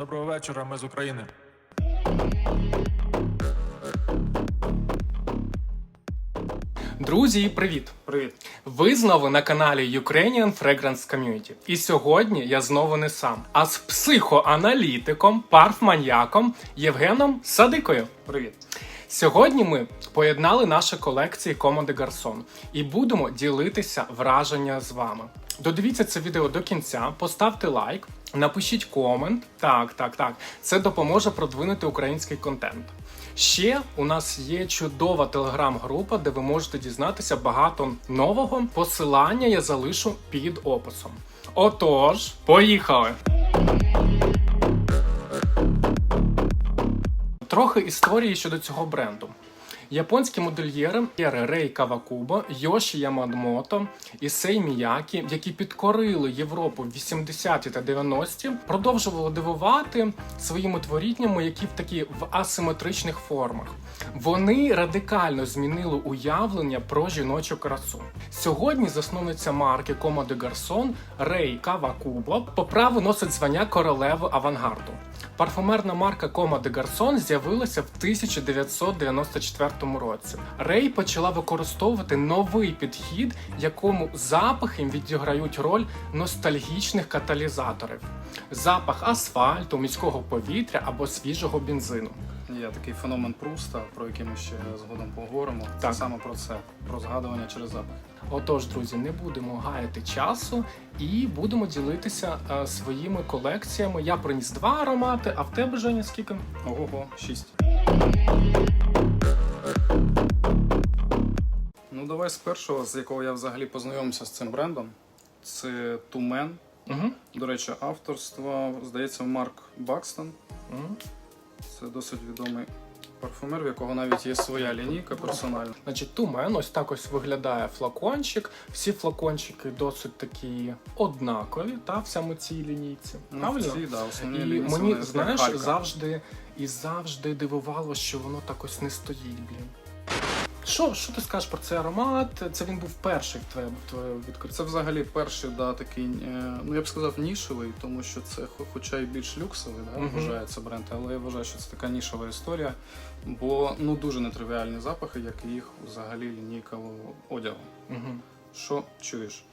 Доброго вечора, ми з України. Друзі, привіт! Привіт! Ви знову на каналі Ukrainian Fragrance Community. І сьогодні я знову не сам, а з психоаналітиком, парфманьяком Євгеном Садикою. Привіт! Сьогодні ми поєднали наші колекції des Garçons і будемо ділитися враження з вами. Додивіться це відео до кінця, поставте лайк, напишіть комент. Так, так, так. Це допоможе продвинути український контент. Ще у нас є чудова телеграм-група, де ви можете дізнатися багато нового. Посилання я залишу під описом. Отож, поїхали! Трохи історії щодо цього бренду. Японські модельєри Рей Кавакуба, Йоші Ямамото і Сей Міякі, які підкорили Європу в 80-ті та 90-ті, продовжували дивувати своїми творіннями, які в такі в асиметричних формах. Вони радикально змінили уявлення про жіночу красу. Сьогодні засновниця марки Кома де Гарсон Рей Кавакуба по праву носить звання королеви авангарду. Парфумерна марка Кома де Гарсон з'явилася в 1994 році. Рей почала використовувати новий підхід, якому запахи відіграють роль ностальгічних каталізаторів: запах асфальту, міського повітря або свіжого бензину. Є такий феномен Пруста, про який ми ще згодом поговоримо. Так. Це саме про це, про згадування через запах. Отож, друзі, не будемо гаяти часу і будемо ділитися е, своїми колекціями. Я приніс два аромати, а в тебе Женя, скільки? Ого-го, шість. Давай з першого, з якого я взагалі познайомився з цим брендом. Це Тумен. Угу. До речі, авторство, здається, Марк Бакстон. Угу. Це досить відомий парфумер, в якого навіть є своя лінійка персональна. Значить, тумен ось так ось виглядає флакончик. Всі флакончики досить такі однакові, та в саме цій лінійці. Ну, Правильно? ці, да, основні І лінії, мені вони знаєш завжди і завжди дивувало, що воно так ось не стоїть, блін. Що, що ти скажеш про цей аромат? Це він був перший в твоєму відкритті. Це взагалі перший, да, такий, е, ну я б сказав, нішевий, тому що це хоча й більш люксовий, да, Мгм. вважається бренд, але я вважаю, що це така нішева історія, бо ну дуже нетривіальні запахи, як і їх взагалі лінійка одягу. Угу. Що чуєш?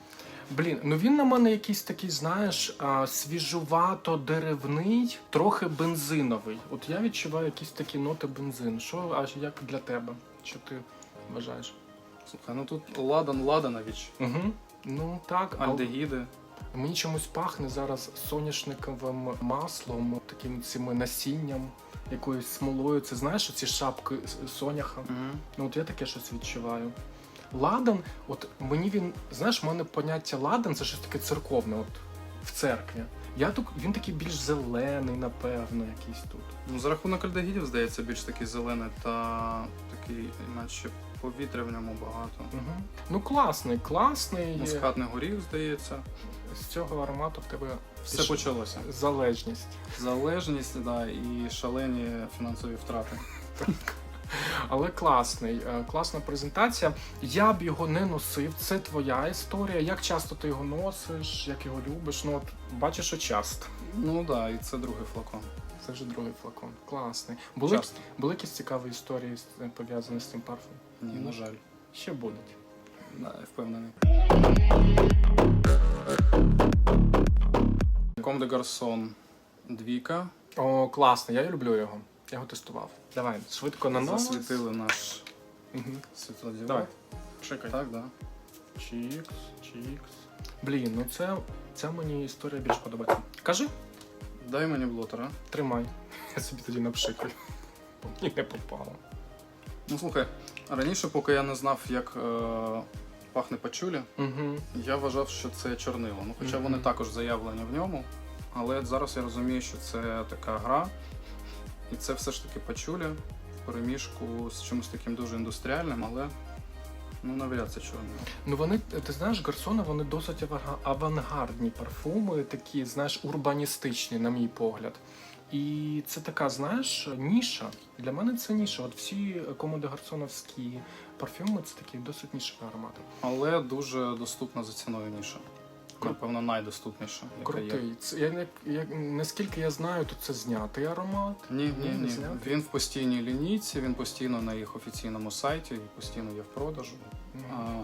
Блін, ну він на мене якийсь такий, знаєш, свіжувато деревний, трохи бензиновий. От я відчуваю якісь такі ноти бензин. Що аж як для тебе? Що ти вважаєш? Слухай, ну тут Ладан Ладанович, Угу. Ну так, альдегіди. мені чомусь пахне зараз соняшниковим маслом, таким цими насінням, якоюсь смолою. Це знаєш, ці шапки соняха. Угу. Ну от я таке щось відчуваю. Ладан, от мені він, знаєш, в мене поняття ладан це щось таке церковне, от в церкві. Я тут він такий більш зелений, напевно, якийсь тут. Ну, за рахунок альдегідів, здається, більш такий зелений та такий, наче повітря в ньому багато. Угу. Ну класний, класний. Мускатний горіх, здається. З цього аромату в тебе Все Піш- почалося. залежність. Залежність, да, і шалені фінансові втрати. Але класний, е, класна презентація. Я б його не носив. Це твоя історія. Як часто ти його носиш, як його любиш? Ну от бачиш, що часто. Ну так, да, і це другий флакон. Це вже другий флакон. Класний. Були, Часто. були якісь цікаві історії пов'язані з цим парфумом? Ні, на жаль. Ще будуть. Да, впевнений. Ком де Гарсон двійка. О, класно, я люблю його. Я його тестував. Давай, швидко на нос. Засвітили наш Угу. світлодіод. Давай. Чекай. Так, да. Чікс, чікс. Блін, ну це, це мені історія більш подобається. Кажи, Дай мені блотера. тримай. Я собі тоді напшикаю. Мені не попало. Ну слухай, раніше, поки я не знав, як е, пахне пачулі, Угу. я вважав, що це чорнило. Ну, хоча Мгм. вони також заявлені в ньому. Але зараз я розумію, що це така гра, і це все ж таки пачулі в переміжку з чимось таким дуже індустріальним, але ну навряд це чорнило. Ну вони, ти знаєш, гарсони, вони досить авангардні парфуми, такі, знаєш, урбаністичні, на мій погляд. І це така, знаєш, ніша. Для мене це ніша. От всі комоди гарсоновські парфюми це такі досить нішеві аромати. Але дуже доступна за ціною ніша. Напевно, найдоступніша, яка є. Крутий. Це, я, не- я, наскільки я знаю, то це знятий аромат. Ні, ні, Ні, не ні. Він в постійній лінійці, він постійно на їх офіційному сайті, і постійно є в продажу.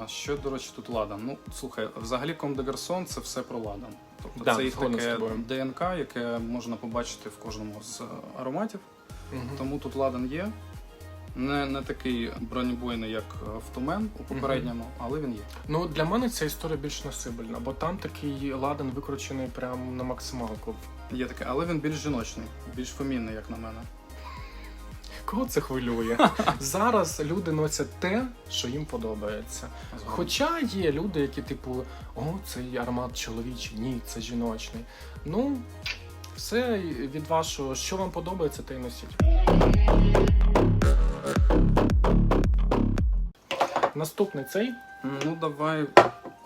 А, що, до речі, тут ладан? Ну, слухай, взагалі Comme des Garçons – це все про ладан. Тобто Да, це їх згоден з таке тобою. ДНК, яке можна побачити в кожному з е, ароматів. Мгм. Тому тут ладан є. Не, не такий бронебойний, як е, в Тумен у попередньому, але він є. Ну, для мене ця історія більш насибельна, бо там такий ладан викручений прямо на максималку. Є таке, але він більш жіночний, більш фемінний, як на мене. Кого це хвилює? Зараз люди носять те, що їм подобається. Хоча є люди, які типу, о, цей аромат чоловічий, ні, це жіночний. Ну, все від вашого, що вам подобається, те й носіть. Наступний цей Ну, давай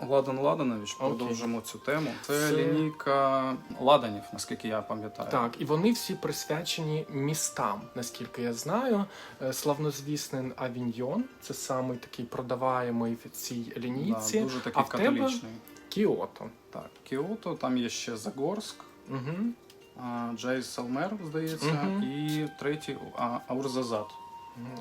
Ладан Ладанович, продовжимо цю тему. Це, Це- лінійка Ладанів, наскільки я пам'ятаю. Так, і вони всі присвячені містам, наскільки я знаю. Е, Славнозвісний Авіньйон, це самий такий продаваємий в цій Да, лінійці. дуже такий А в тебе? католічний. Кіото. Так, Кіото, там є ще Загорськ, Угу. а, Джейс Салмер, здається, Мгм. і третій Аурзазад.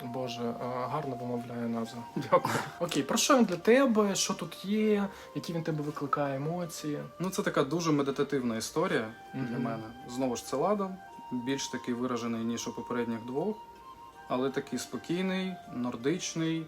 Боже, е, гарно вимовляє назву. Дякую. Окей, про що він для тебе? Що тут є? Які він тебе викликає емоції? Ну, це така дуже медитативна історія для мене. Знову ж це Ладан, більш такий виражений, ніж у попередніх двох, але такий спокійний, нордичний.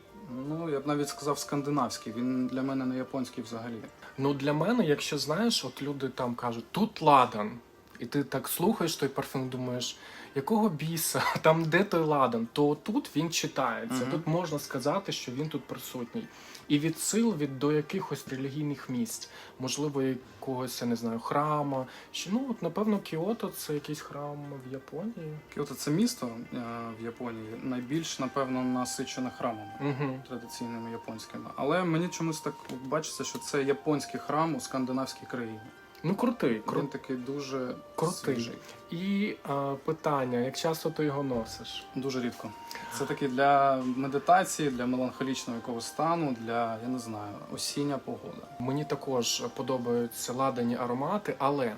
Ну, я б навіть сказав, скандинавський. Він для мене не японський взагалі. Ну для мене, якщо знаєш, от люди там кажуть, тут ладан. І ти так слухаєш той парфюм, думаєш, якого біса, там де той ладан, то тут він читається. Мгм. Тут можна сказати, що він тут присутній. І відсил від до якихось релігійних місць, можливо, якогось, я не знаю, храма. Що, ну, от, напевно, Кіото це якийсь храм в Японії. Кіото це місто е, в Японії, найбільш, напевно, насичене храмами. Угу. Традиційними японськими, але мені чомусь так бачиться, що це японський храм у скандинавській країні. Ну, крутий, Він такий дуже Крутий. свіжий. І е, питання: як часто ти його носиш? Дуже рідко. Це такий для медитації, для меланхолічного якогось стану, для я не знаю, осіння погода. Мені також подобаються ладані аромати, але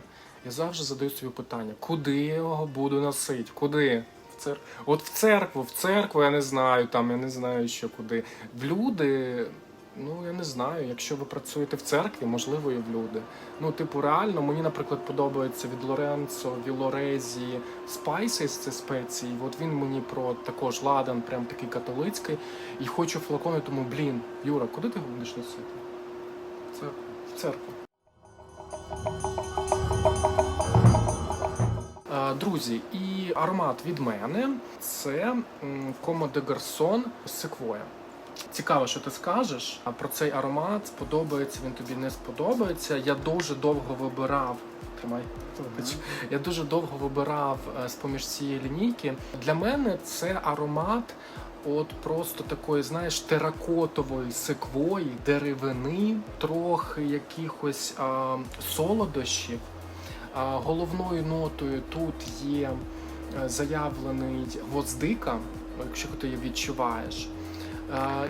я завжди задаю собі питання: куди я його буду носити? Куди? В цер... От в церкву, в церкву я не знаю, там я не знаю, що куди. В люди, ну я не знаю. Якщо ви працюєте в церкві, можливо, і в люди. Ну, типу, реально, мені, наприклад, подобається від Лоренцо, Вілорезі Spices, це спеції. От він мені про також ладан, прям такий католицький. І хочу флакони, тому блін, Юра, куди ти будеш носити? В церкву. Е, Друзі, і аромат від мене це Como de Garçon Sequoia. Цікаво, що ти скажеш. Про цей аромат сподобається він тобі не сподобається. Я дуже довго вибирав. Тримай. Я дуже довго вибирав е, з-поміж цієї лінійки. Для мене це аромат от просто такої, знаєш, теракотової секвої, деревини, трохи якихось а, солодощів. А, головною нотою тут є е, заявлений гвоздика, якщо ти її відчуваєш.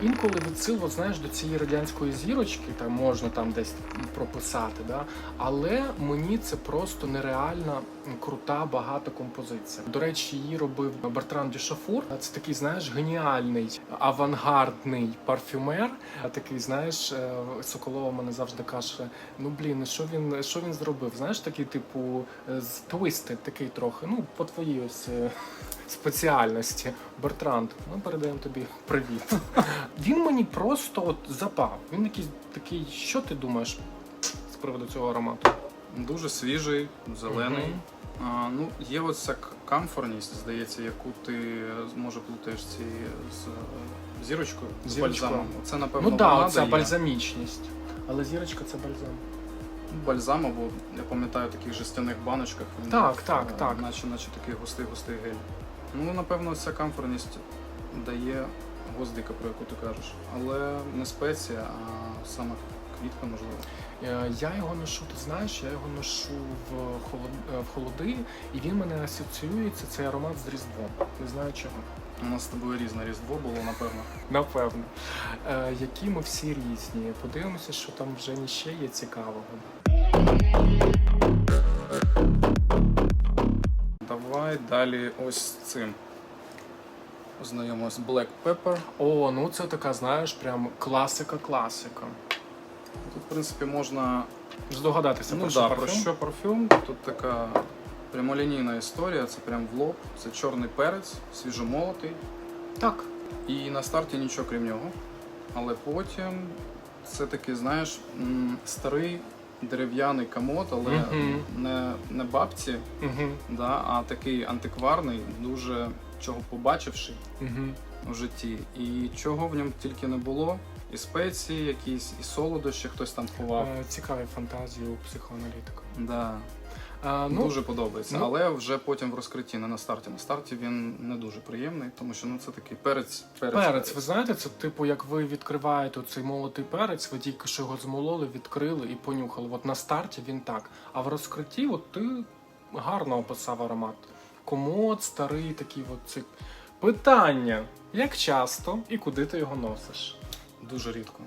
Інколи відсил, от, знаєш, до цієї радянської зірочки, там можна там десь прописати, да? але мені це просто нереальна крута, багата композиція. До речі, її робив Бертран Дюшафур. Це такий, знаєш, геніальний авангардний парфюмер. Такий, знаєш, е, Соколова мене завжди каже: ну блін, що він що він зробив? Знаєш, такий, типу, е, з твисти, такий трохи. Ну, по твоїй ось е, спеціальності. Бертранд, ми передаємо тобі привіт. Він мені просто от запав. Він якийсь такий, що ти думаєш з приводу цього аромату? дуже свіжий, зелений. Мгм. А, ну, є ось ця камфорність, здається, яку ти може плутаєш ці з е, зірочкою, з Зірочкою. бальзамом. Це, напевно, Ну так, вона да, це бальзамічність. Але зірочка це бальзам. Ну, Бальзам, або я пам'ятаю в таких жестяних баночках. Він Так, так, е, так. Наче, наче такий густий густий гель. Ну, напевно, ця камфорність дає гвоздика, про яку ти кажеш. Але не спеція, а саме квітка, можливо. Е, Я його ношу, ти знаєш, я його ношу в, холод... е, в холоди, і він мене асоціюється, цей аромат з Різдвом. Не знаю чого. У нас з тобою різне різдво було, напевно. Напевно. Е, які ми всі різні. Подивимося, що там вже ніще є цікавого. Давай далі ось цим. Знайомимось Black Pepper. О, ну це така, знаєш, прям класика-класика. Тут, в принципі, можна Здогадатися ну, про що да, про що парфюм. Тут така прямолінійна історія, це прям в лоб. Це чорний перець, свіжомолотий. Так. І на старті нічого крім нього. Але потім це такий, знаєш, старий дерев'яний комод, але Мгм. не, не бабці, Угу. да, а такий антикварний, дуже чого побачивши Угу. в житті. І чого в ньому тільки не було. І спеції якісь, і солодощі хтось там ховав. Е, Цікаві фантазії у психоаналітика. Да. А, ну, дуже подобається. ну- Але вже потім в розкритті, не на старті. На старті він не дуже приємний, тому що ну це такий перець. Перець, Перець, ви знаєте, це типу, як ви відкриваєте цей молотий перець, ви тільки що його змололи, відкрили і понюхали. От на старті він так. А в розкритті, от ти гарно описав аромат. Комод, старий, такий от цик. Питання: як часто і куди ти його носиш? Дуже рідко.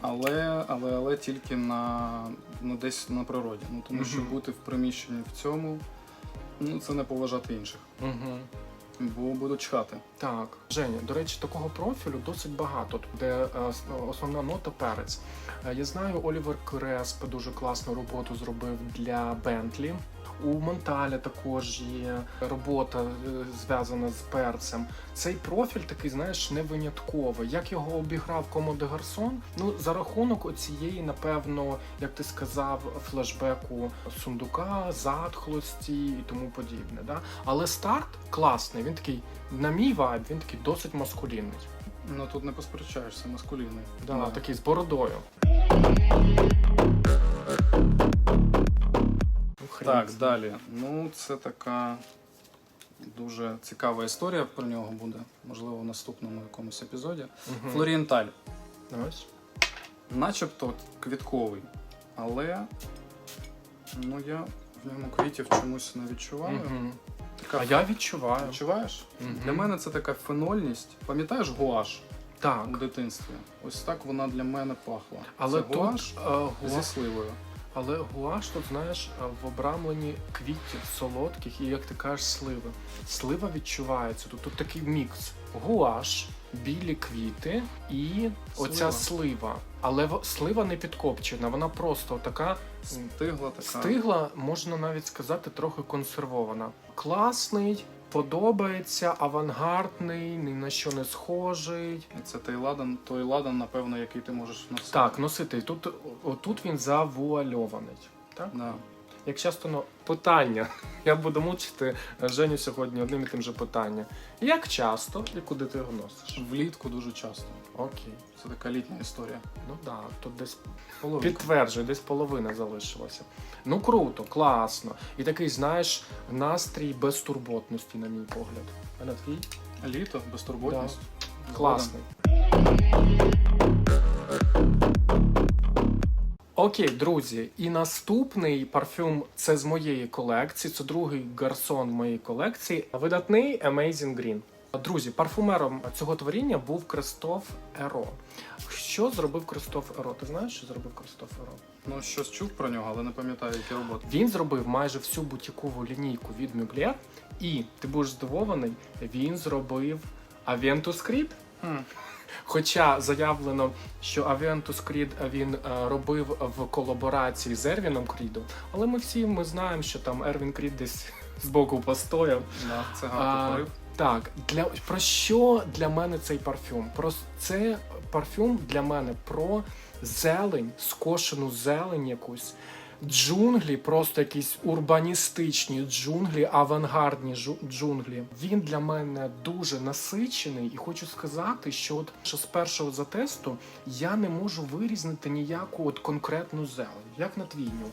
Але, але, але тільки на, ну, десь на природі. Ну, тому що бути в приміщенні в цьому, ну це не поважати інших. Угу. Бо будуть чхати. Так, Женя, до речі, такого профілю досить багато, де е, основна нота перець. Е, Я знаю, Олівер Кресп дуже класну роботу зробив для Бентлі. У Монталя також є робота е, зв'язана з перцем. Цей профіль такий, знаєш, не винятковий. Як його обіграв Комо де Гарсон? Ну, за рахунок оцієї, напевно, як ти сказав, флешбеку сундука, затхлості і тому подібне. Да? Але старт класний. Він такий, на мій вайб, він такий досить маскулінний. Ну тут не посперечаєшся, маскулінний. Да, Такий з бородою. Ну, хрін Так, далі. Ну, це така дуже цікава історія про нього буде, можливо, в наступному якомусь епізоді. Мгм. Флорієнталь. Ось. Начебто квітковий, але ну я в ньому квітів чомусь не відчуваю. Мгм. Така А я відчуваю. відчуваєш? Угу. Для мене це така фенольність. Пам'ятаєш гуаш Так. у дитинстві? Ось так вона для мене пахла. Але це гуаш тут, гуа- зі сливою. Але гуаш тут, знаєш, е, в обрамленні квітів солодких і, як ти кажеш, сливи. Слива відчувається. Тут, тут такий мікс. Гуаш, білі квіти і оця Слива. слива. Але слива не підкопчена, вона просто така Стигла така. стигла, можна навіть сказати, трохи консервована. Класний, подобається, авангардний, ні на що не схожий. Це той ладан, той ладан, напевно, який ти можеш носити. Так, носити. Тут, тут він завуальований. Так? Да. Як часто ну, питання. Я буду мучити Женю сьогодні одним і тим же питанням. Як часто і куди ти його носиш? Влітку дуже часто. Окей. Це така літня історія. Ну так, да, тут десь Половинка. підтверджую, десь половина залишилася. Ну круто, класно. І такий, знаєш, настрій безтурботності, на мій погляд. А на твій? Літо, безтурботність. Класний. Окей, друзі, і наступний парфюм це з моєї колекції. Це другий гарсон моїй колекції. Видатний Amazing Green. Друзі, парфумером цього творіння був Кристоф Еро. Що зробив Кристоф Еро? Ти знаєш, що зробив Кристоф Еро? Ну, щось чув про нього, але не пам'ятаю, які роботи. Він зробив майже всю бутікову лінійку від Mugler, і ти будеш здивований, він зробив Aventus Creed. Хм. Хоча заявлено, що Aventus Creed він е, робив в колаборації з Ервіном Крідом, але ми всі ми знаємо, що там Ервін Крід десь збоку постояв. Да, це порив. Так, для про що для мене цей парфюм? Про це парфюм для мене про зелень, скошену зелень якусь. Джунглі, просто якісь урбаністичні джунглі, авангардні джунглі. Він для мене дуже насичений, і хочу сказати, що от що з першого затесту я не можу вирізнити ніяку от конкретну зелень, як на твій нюх.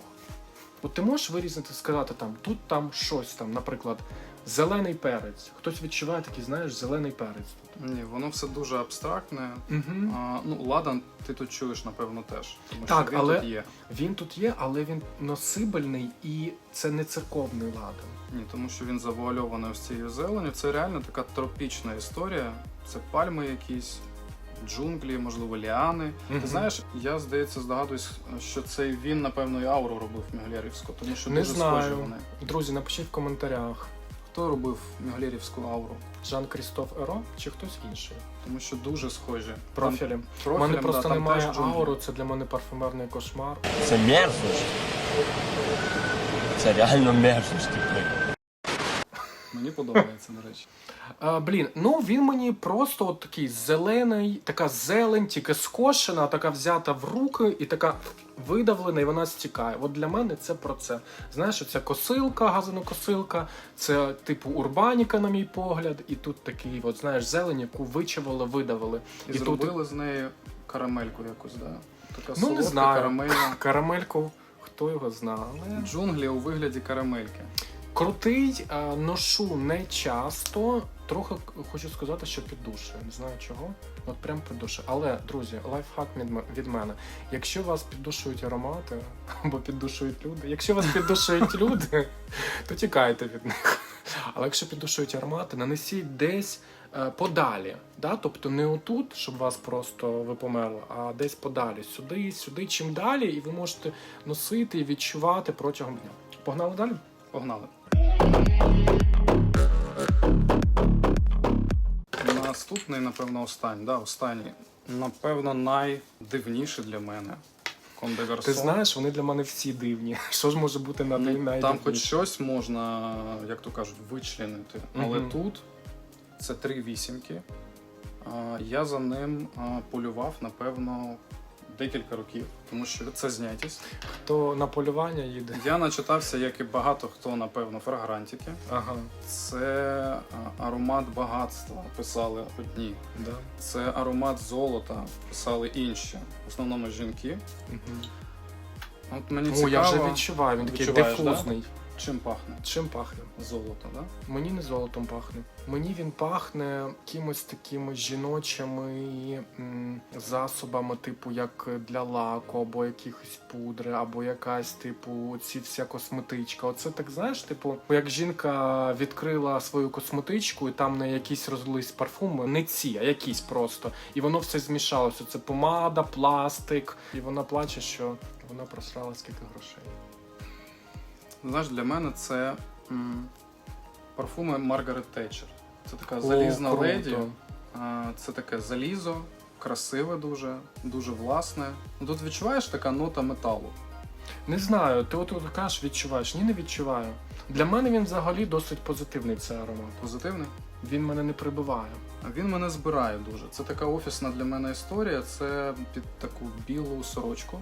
От ти можеш вирізнити, сказати там, тут там щось там, наприклад, зелений перець. Хтось відчуває такий, знаєш, зелений перець. Ні, воно все дуже абстрактне. Угу. А, ну, ладан ти тут чуєш, напевно, теж. Тому Так, що він але- тут є. Він тут є, але він носибельний і це не церковний ладан. Ні, тому що він завуальований ось цією зеленю. Це реально така тропічна історія. Це пальми якісь, джунглі, можливо, ліани. Мгм. Ти знаєш, я здається здогадуюсь, що це він, напевно, і ауру робив Міглярівську, тому що Не дуже схожі вони. Друзі, напишіть в коментарях, Хто робив Міглярівську ауру? Жан Крістоф Еро чи хтось інший. Тому що дуже схожі. Профілі. У мене просто да, немає ауру, це для мене парфюмерний кошмар. Це мерзость. Це реально мерзость. типу. Мені подобається, до речі. А, блін, ну він мені просто от такий зелений, така зелень, тільки скошена, така взята в руки і така видавлена, і вона стікає. От для мене це про це. Знаєш, це косилка, газонокосилка, це типу урбаніка, на мій погляд, і тут такий, от знаєш, зелень, яку вичавили, видавили. І, І тут- з неї карамельку якусь, да? Така Ну, не солодка знаю. карамельна. Карамельку, хто його знає. але- Джунглі у вигляді карамельки. Крутий е, ношу не часто. Трохи хочу сказати, що піддушує. Не знаю чого. От прям піддушує. Але, друзі, лайфхак від мене. Якщо вас піддушують аромати або піддушують люди, якщо вас піддушують люди, то тікайте від них. Але якщо піддушують аромати, нанесіть десь е, подалі. Да? Тобто не отут, щоб вас просто ви померли, а десь подалі. Сюди, сюди, чим далі, і ви можете носити і відчувати протягом дня. Погнали далі? Погнали. Наступний, напевно, останній. Да, останній. Напевно, найдивніший для мене. Кондеверсон. Ти знаєш, вони для мене всі дивні. Що ж може бути на Ну, день Там хоч щось можна, як то кажуть, вичленити. Але Мгм. тут це три вісімки. Я за ним полював, напевно, декілька років, тому що це знятість. Хто на полювання їде? Я начитався, як і багато хто, напевно, фрагрантики. Ага, Це аромат багатства, писали одні. да. Це аромат золота, писали інші, в основному жінки. Угу. От мені О, цікаво, я вже відчуваю, він такий Відчуваєш, да? Чим пахне Чим пахне? золото, да? Мені не золотом пахне. Мені він пахне якимось такими жіночими м, засобами, типу як для лаку, або якихось пудри, або якась, типу, ці вся косметичка. Оце так знаєш, типу, як жінка відкрила свою косметичку, і там не якісь розлились парфуми, не ці, а якісь просто. І воно все змішалося. Це помада, пластик. І вона плаче, що вона просрала скільки грошей. Знаєш, для мене це м, парфуми Маргарет Тетчер. Це така залізна круто. леді. А, Це таке залізо, красиве дуже, дуже власне. Ну, Тут відчуваєш така нота металу. Не знаю, ти от, от кажеш, відчуваєш? Ні, не відчуваю. Для мене він взагалі досить позитивний цей аромат. Позитивний. Він мене не прибиває. А Він мене збирає дуже. Це така офісна для мене історія. Це під таку білу сорочку.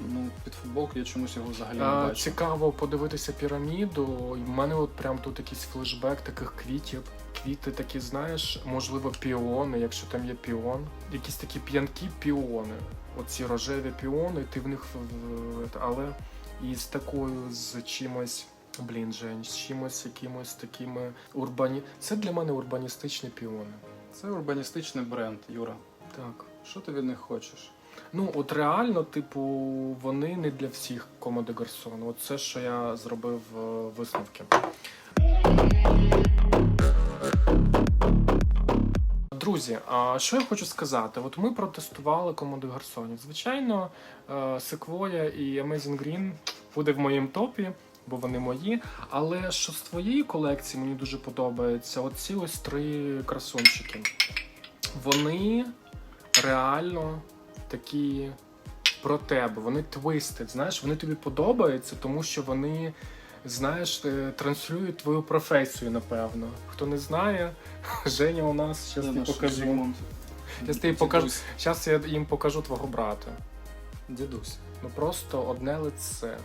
Ну, під футболку я чомусь його взагалі не А, бачу. цікаво подивитися піраміду. І в мене от прям тут якийсь флешбек таких квітів. Квіти такі, знаєш, можливо, піони, якщо там є піон. Якісь такі п'янкі піони. Оці рожеві піони, ти в них в- але із такою з чимось. Блін, Жень, з чимось якимось такими урбані. Це для мене урбаністичні піони. Це урбаністичний бренд, Юра. Так. Що ти від них хочеш? Ну, от реально, типу, вони не для всіх комоди Гарсон. От це, що я зробив е, висновки. Друзі, а що я хочу сказати? От ми протестували комоди Гарсонів. Звичайно, е, Секвоя і Amazing Green буде в моїм топі, бо вони мої. Але що з твоєї колекції мені дуже подобається, оці ось три красунчики. Вони реально такі про тебе. Вони твистед, знаєш, вони тобі подобаються, тому що вони, знаєш, е, транслюють твою професію, напевно. Хто не знає, Женя у нас зараз тобі покажу. Тобі покажу. Зараз я їм покажу твого брата. Дідусь. Ну просто одне лице.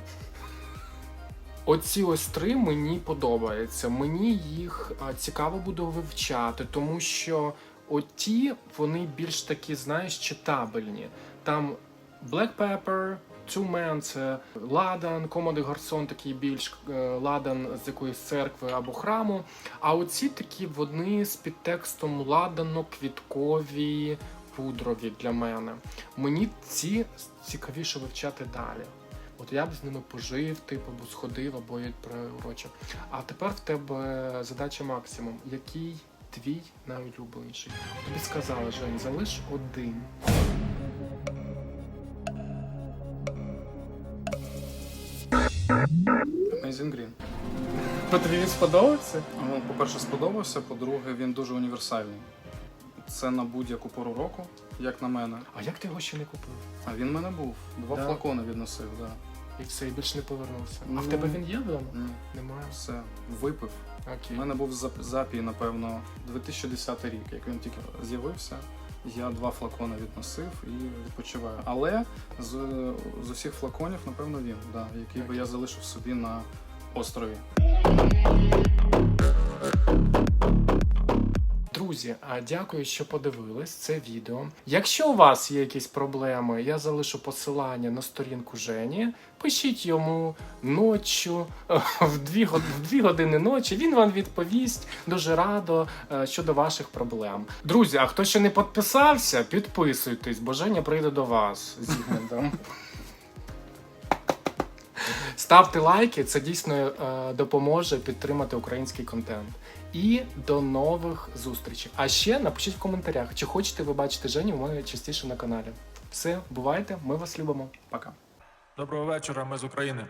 Оці ось три мені подобаються. Мені їх цікаво буде вивчати, тому що оті вони більш такі, знаєш, читабельні. Там Black Pepper, Man – це Ладан, Комоди Гарсон такий більш е, Ладан з якоїсь церкви або храму. А оці такі вони з підтекстом ладано-квіткові, пудрові для мене. Мені ці цікавіше вивчати далі. От я б з ними пожив, типу, сходив, або приурочив. А тепер в тебе задача максимум. Який твій найулюбленіший. Тобі сказала, Жень, залиш один. Amazing Green. Тобі він сподобався? Ну, по-перше, сподобався, по-друге, він дуже універсальний. Це на будь-яку пору року, як на мене. А як ти його ще не купив? А він в мене був. Два Да? флакони відносив, так. Да. І все, і більше не повернувся. А Ну, в тебе він є вдома? Ні, Немає. все, випив. У Окей. мене був зап- запій, напевно, 2010 рік, як він тільки з'явився. Я два флакони відносив і відпочиваю. Але з, з усіх флаконів, напевно, він, да, який би я залишив собі на острові. Друзі, дякую, що подивились це відео. Якщо у вас є якісь проблеми, я залишу посилання на сторінку Жені. Пишіть йому ночі, в дві, в дві години ночі. Він вам відповість дуже радо е, щодо ваших проблем. Друзі, а хто ще не підписався, підписуйтесь, бо Женя прийде до вас з Ігнендом. Ставте лайки, це дійсно е, допоможе підтримати український контент. І до нових зустрічей. А ще напишіть в коментарях, чи хочете ви бачити Женю в мене частіше на каналі. Все, бувайте, ми вас любимо. Пока. Доброго вечора, ми з України.